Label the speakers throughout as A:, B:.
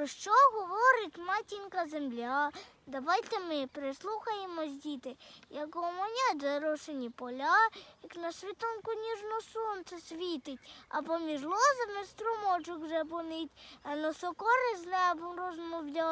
A: Про що говорить матінка земля? Давайте ми прислухаємось, діти, як гомонять зарошені поля, як на світонку ніжно сонце світить, а поміж лозами струмочок жебонить, а носокори з небом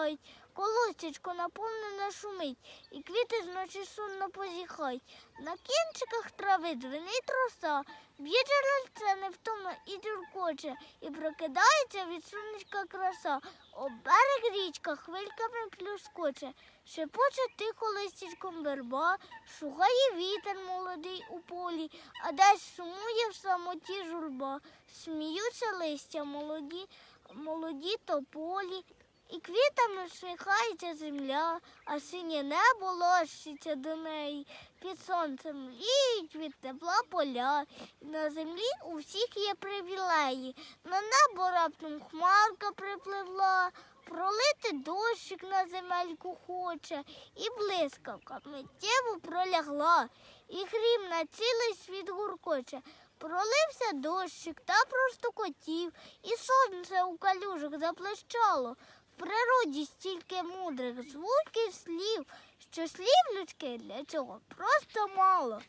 A: розмовляють, колосечко наповнене шумить, і квіти зночі сумно позіхають. На кінчиках трави дзвенить роса, б'є джерельце невтомно і дюркоче, і прокидається від сонечка краса. Об берег річка хвильками плюскоче, шепоче тихо листячком верба, шугає вітер молодий у полі, а десь сумує в самоті журба, сміються листя молоді, молоді тополі, і квітами всміхається земля, а синє небо лощиться до неї. Під сонцем мліють від тепла поля, і на землі у всіх є привілеї. На небо раптом хмарка припливла, пролити дощик на земельку хоче, і блискавка миттєво пролягла, і грім на цілий світ гуркоче. Пролився дощик та простукотів, і сонце у калюжах заплещало. Природі стільки мудрих звуків слів, що слів людських для цього просто мало.